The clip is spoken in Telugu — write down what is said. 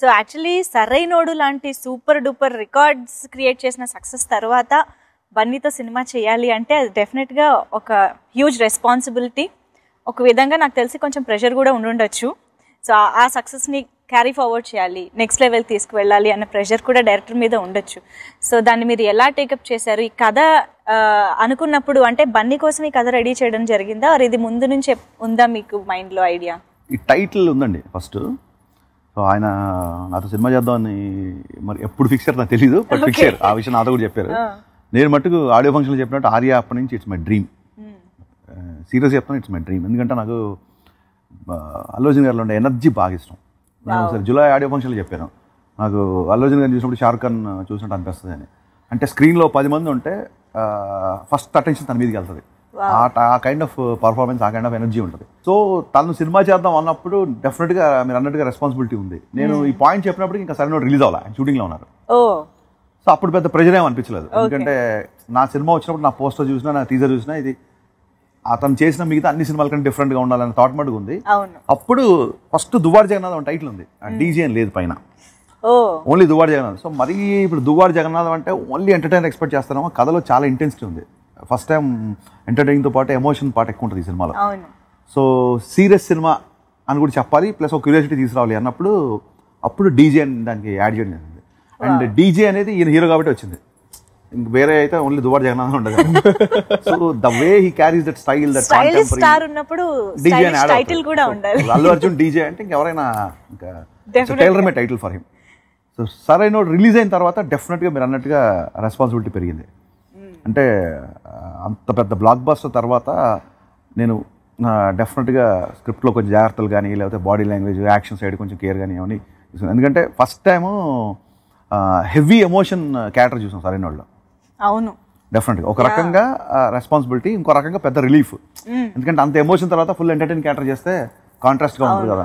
సో యాక్చువల్లీ సరైనోడు లాంటి సూపర్ డూపర్ రికార్డ్స్ క్రియేట్ చేసిన సక్సెస్ తర్వాత బన్నీతో సినిమా చేయాలి అంటే అది డెఫినెట్గా ఒక హ్యూజ్ రెస్పాన్సిబిలిటీ. ఒక విధంగా నాకు తెలిసి కొంచెం ప్రెషర్ కూడా ఉండుండొచ్చు. సో ఆ- సక్సెస్ని క్యారీ ఫార్వర్డ్ చేయాలి నెక్స్ట్ లెవెల్ తీసుకువెళ్ళాలి అన్న ప్రెషర్ కూడా డైరెక్టర్ మీద ఉండొచ్చు. సో దాన్ని మీరు ఎలా టేకప్ చేశారు? ఈ కథ అనుకున్నప్పుడు అంటే బన్నీ కోసం ఈ కథ రెడీ చేయడం జరిగిందా? ఇది ముందు నుంచి ఉందా మీకు మైండ్లో ఐడియా? ఈ టైటిల్ ఉందండి ఫస్ట్. సో ఆయన నాతో సినిమా చేద్దామని మరి ఎప్పుడు ఫిక్స్ నాకు తెలీదు బట్ ఫిక్స్ ఆ విషయం నాతో కూడా చెప్పారు. నేను మట్టుకు ఆడియో ఫంక్షన్లో చెప్పినట్టు ఆర్య అప్పటి నుంచి ఇట్స్ మై డ్రీమ్ సీరియస్ చెప్తాను ఇట్స్ మై డ్రీమ్ ఎందుకంటే నాకు ఆ, అల్లు అర్జున్ గారిలో ఉండే ఎనర్జీ బాగా ఇష్టం. నేను ఒకసారి జూలై ఆడియో ఫంక్షన్లో చెప్పాను. నాకు అల్లు అర్జున్ గారిని చూసినప్పుడు షారుఖ్ ఖాన్ చూసినట్టు అనిపిస్తుంది అని. అంటే స్క్రీన్లో పది మంది ఉంటే ఫస్ట్ అటెన్షన్ తన మీదకి వెళ్తుంది. ఆ కైండ్ ఆఫ్ పర్ఫార్మెన్స్ ఆ కైండ్ ఆఫ్ ఎనర్జీ ఉంటుంది. సో తను సినిమా చేద్దాం అన్నప్పుడు డెఫినెట్గా మీరు అన్నట్టుగా రెస్పాన్సిబిలిటీ ఉంది. నేను ఈ పాయింట్ చెప్పినప్పుడు ఇంకా సరైన రిలీజ్ అవ్వాలి? షూటింగ్లో ఉన్నారు. సో అప్పుడు పెద్ద ప్రెజర్ ఏం అనిపించలేదు. ఎందుకంటే నా సినిమా వచ్చినప్పుడు నా పోస్టర్ చూసినా నా టీజర్ చూసినా ఇది అతను చేసిన మిగతా అన్ని సినిమాల కంటే డిఫరెంట్గా ఉండాలని థాట్ మటుకు ఉంది. అప్పుడు ఫస్ట్ దువ్వాడు జగన్నాథం అని టైటిల్ ఉంది. డీజే అని లేదు పైన. ఓన్లీ దువ్వాడు జగన్నాథం. సో మరీ ఇప్పుడు దువ్వాడు జగన్నాథం అంటే ఓన్లీ ఎంటర్టైన్ ఎక్స్పెక్ట్ చేస్తున్నాము కథలో చాలా ఇంటెన్సిటీ ఉంది. ఫస్ట్ టైం ఎంటర్టైనింగ్తో పాటు ఎమోషన్ పార్ట్ ఎక్కువ ఉంటుంది ఈ సినిమాలో. సో సీరియస్ సినిమా అని కూడా చెప్పాలి ప్లస్ ఒక క్యూరియాసిటీ తీసుకురావాలి అన్నప్పుడు అప్పుడు డీజే అని దానికి యాడ్ చేయడం జరిగింది. అండ్ డీజే అనేది ఈయన హీరో కాబట్టి వచ్చింది. ఇంక వేరే అయితే ఓన్లీ దువార్ జగన్నాథం ఉండదు so the way he carries that style that star ఉన్నప్పుడు డీజే అని టైటిల్ కూడా ఉండాలి. అల్లు అర్జున్ డీజే అంటే ఇంకెవరైనా ఇంకా. Tailor made title for him so సరైన రిలీజ్ అయిన తర్వాత డెఫినెట్గా మీరు అన్నట్టుగా రెస్పాన్సిబిలిటీ పెరిగింది. అంటే ఆ, అంత పెద్ద బ్లాక్ బస్టర్ తర్వాత నేను డెఫినెట్గా స్క్రిప్ట్లో కొంచెం జాగ్రత్తలు కానీ లేకపోతే బాడీ లాంగ్వేజ్ యాక్షన్ సైడ్ కొంచెం కేర్ కానీ అవన్నీ తీసుకున్నాను ఎందుకంటే first time heavy emotion character చూసాం సరైన వాళ్ళు అవును. డెఫినెట్గా ఒక రకంగా రెస్పాన్సిబిలిటీ ఇంకో రకంగా పెద్ద రిలీఫ్ ఎందుకంటే అంత ఎమోషన్ తర్వాత ఫుల్ ఎంటర్టైన్ క్యారెక్టర్ చేస్తే కాంట్రాస్ట్గా ఉంటుంది కదా.